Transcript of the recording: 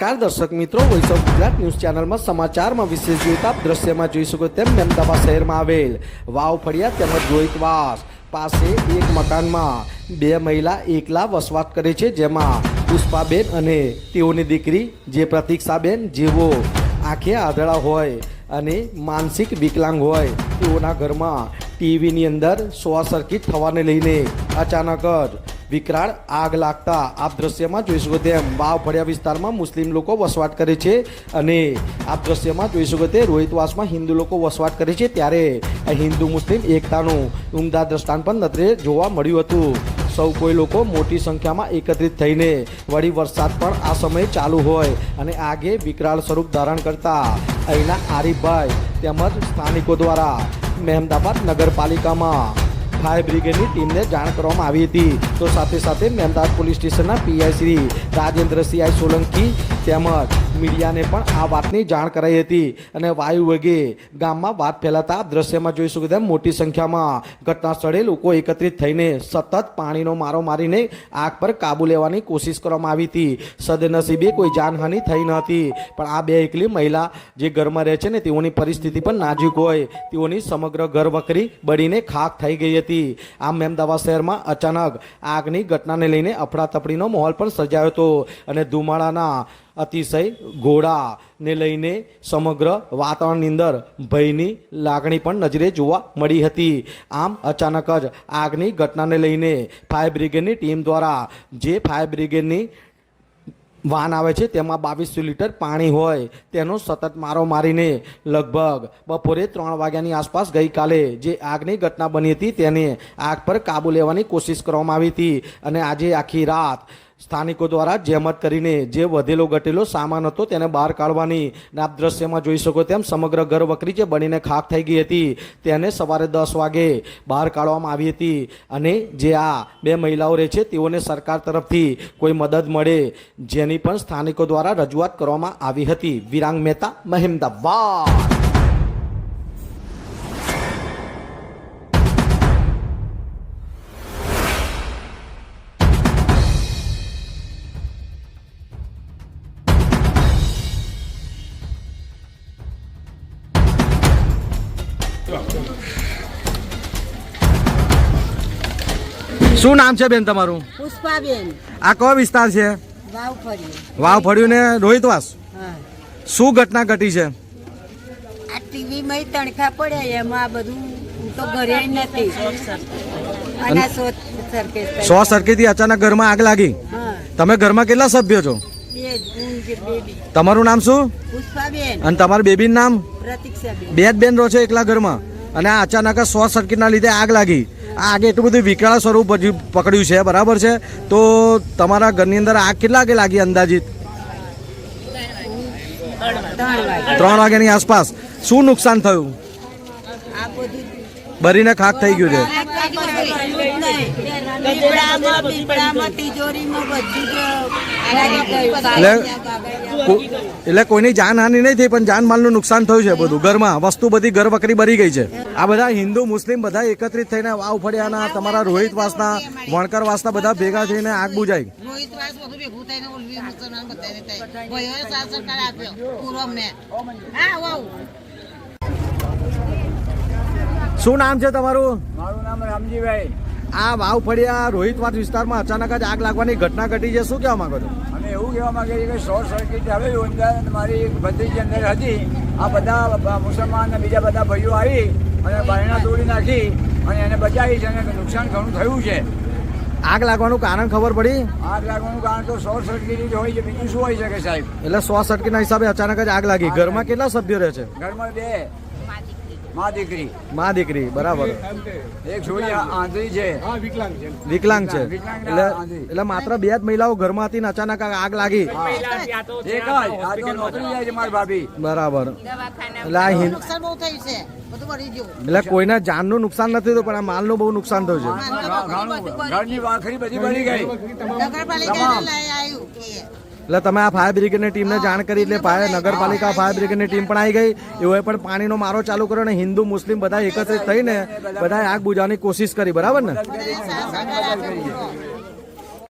નમસ્કાર, દર્શક મિત્રો. વૈષ્ણવ ગુજરાત ન્યૂઝ ચેનલમાં સમાચારમાં વિશેષ જોઈતા દ્રશ્યમાં જોઈ શકો તેમ મહેમદાબાદ શહેરમાં આવેલ વાવ ફળિયા તેમજ ગોઈતવાસ પાસે એક મકાનમાં બે મહિલા એકલા વસવાટ કરે છે, જેમાં પુષ્પાબેન અને તેઓની દીકરી જે પ્રતીક્ષાબેન જેઓ આંખે આધળા હોય અને માનસિક વિકલાંગ હોય, તેઓના ઘરમાં ટીવીની અંદર શોર્ટ સર્કિટ થવાને લઈને અચાનક જ વિકરાળ આગ લાગતા આપ દ્રશ્યમાં જોઈ શકો તેમ વાવ ફળિયા વિસ્તારમાં મુસ્લિમ લોકો વસવાટ કરે છે અને આપ દ્રશ્યમાં જોઈ શકો તે રોહિતવાસમાં હિન્દુ લોકો વસવાટ કરે છે ત્યારે હિન્દુ મુસ્લિમ એકતાનું ઉમદા દ્રષ્ટાંત પણ નજરે જોવા મળ્યું હતું. સૌ કોઈ લોકો મોટી સંખ્યામાં એકત્રિત થઈને વળી વરસાદ પણ આ સમયે ચાલુ હોય અને આગે વિકરાળ સ્વરૂપ ધારણ કરતા અહીંના આરીફભાઈ તેમજ સ્થાનિકો દ્વારા મહેમદાબાદ નગરપાલિકામાં ફાયર બ્રિગેડની ટીમને જાણ કરવામાં આવી હતી. તો સાથે સાથે મહેમદાબાદ પોલીસ સ્ટેશનના પીઆઈ શ્રી રાજેન્દ્રસિંહ સોલંકી તેમજ મીડિયાને પણ આ વાતની જાણ કરાઈ હતી. અને વાયુ વગે ગામમાં વાત ફેલાતા દ્રશ્યમાં જોઈ શકો તેમ મોટી સંખ્યામાં ઘટના સ્થળે લોકો એકત્રિત થઈને સતત પાણીનો મારો મારીને આગ પર કાબુ લેવાની કોશિશ કરવામાં આવી હતી. સદનસીબે કોઈ જાનહાનિ થઈ ન હતી. પણ આ બે એકલી મહિલા જે ઘરમાં રહે છે ને, તેઓની પરિસ્થિતિ પણ નાજુક હોય. તેઓની સમગ્ર ઘર વકરી બળીને ખાક થઈ ગઈ હતી. આમ અમદાવાદ શહેરમાં અચાનક આગની ઘટનાને લઈને અફડાતફડીનો માહોલ પણ સર્જાયો હતો. અને ધુમાડાના અતિશય ઘોડાને લઈને સમગ્ર વાતાવરણની અંદર ભયની લાગણી પણ નજરે જોવા મળી હતી. આમ અચાનક જ આગની ઘટનાને લઈને ફાયર બ્રિગેડની ટીમ દ્વારા જે ફાયર બ્રિગેડની વાન આવે છે તેમાં બાવીસો લીટર પાણી હોય તેનો સતત મારો મારીને લગભગ બપોરે ત્રણ વાગ્યાની આસપાસ ગઈકાલે જે આગની ઘટના બની હતી તેને આગ પર કાબુ લેવાની કોશિશ કરવામાં આવી હતી અને આજે આખી રાત સ્થાનિકો દ્વારા જહેમત કરીને જે વધેલો ઘટેલો સામાન હતો તેને બહાર કાઢવાની આપ દ્રશ્યમાં જોઈ શકો તેમ સમગ્ર ઘર વકરી જે બનીને ખાક થઈ ગઈ હતી તેને સવારે દસ વાગે બહાર કાઢવામાં આવી હતી. અને જે આ બે મહિલાઓ રહે છે, તેઓને સરકાર તરફથી કોઈ મદદ મળે જેની પણ સ્થાનિકો દ્વારા રજૂઆત કરવામાં આવી હતી. વિરાંગ મહેતા, મહેમદાવાદ. શું નામ છે બેન તમારું? પુષ્પાબેન. આ કયો વિસ્તાર છે? વાવ ફળ્યું. ને રોહિતવાસ? શું ઘટના ઘટી છે? આ ટીવી માં તણખા પડ્યા એમાં બધું તો ઘરે નથી. સો સર્કિટથી અચાનક ઘરમાં આગ લાગી? તમે ઘરમાં કેટલા સભ્યો છો? બે તમારું નામ શું અને તમારું બેબીનું નામ બે જ બેન રહો છો એકલા ઘરમાં અને આ અચાનક શોર્ટ સર્કિટના લીધે આગ લાગી આ આગે એટલું બધું વિકરાળ સ્વરૂપ પકડ્યું છે બરાબર છે તો તમારા ઘરની અંદર આગ કેટલા વાગે લાગી અંદાજિત ત્રણ વાગ્યાની આસપાસ શું નુકસાન થયું બરીને ખાક થઈ ગયું છે તિજોરીમાં બધું એટલે એટલે કોઈની જાનહાનિ નહીં થઈ પણ જાનમાલનું નુકસાન થયું છે બધું. ઘરમાં વસ્તુ બધી ઘર વકરી બરી ગઈ છે. આ બધા હિન્દુ મુસ્લિમ બધા એકત્રિત થઈને વાવ ફળિયાના તમારા રોહિત વાસના વણકર વાસના બધા ભેગા થઈને આગ બુજાઈ. શું નામ છે તમારું? મારું નામ રામજીભાઈ. આ વાવ ફળિયા રોહિતવાસ વિસ્તારમાં અચાનક જ આગ લાગવાની ઘટના ઘટી છે. શું કહેવા માંગો છો? અમે એવું કહેવા માંગે છે કે શોર્ટ સર્કિટ આવેલું અંદર મારી ભત્રીજી અંદર હતી. આ બધા મુસલમાન અને બીજા બધા ભાઈઓ આવી અને બારણા તોડી નાખી અને એને બચાવી છે અને નુકસાન ઘણું થયું છે. આગ લાગવાનું કારણ ખબર પડી? આગ લાગવાનું કારણ તો શોર્ટ સર્કિટ જ હોય છે. બીજું શું હોય શકે સાહેબ? એટલે શોર્ટ સર્કિટના હિસાબે અચાનક જ આગ લાગી. ઘરમાં કેટલા સભ્યો રહે છે? ઘરમાં બે. મા દીકરી. મા દીકરી બરાબર. એક છોરી આંધળી છે. વિકલાંગ છે. વિકલાંગ, એટલે એટલે માત્ર બે જ મહિલાઓ ઘરમાં હતી ને અચાનક આગ લાગી. એક જ. નોકરી જાય છે મારી ભાભી. બરાબર. એટલે આ નુકસાન બહુ થયું છે. બધું ભરી ગયું. એટલે કોઈને જાનનું નુકસાન નથી થયું પણ આ માલનું બહુ નુકસાન થયું છે. ઘરની વાખરી બધી બની ગઈ. એટલે તમે આ ફાયર બ્રિગેડની ટીમને જાણ કરી એટલે ફાયર નગરપાલિકા ફાયર બ્રિગેડની ટીમ પણ આવી ગઈ. એઓએ પણ પાણીનો મારો ચાલુ કર્યો અને હિન્દુ મુસ્લિમ બધા એકત્રિત થઈને બધા આગ બુજાવવાની કોશિશ કરી બરાબર ને?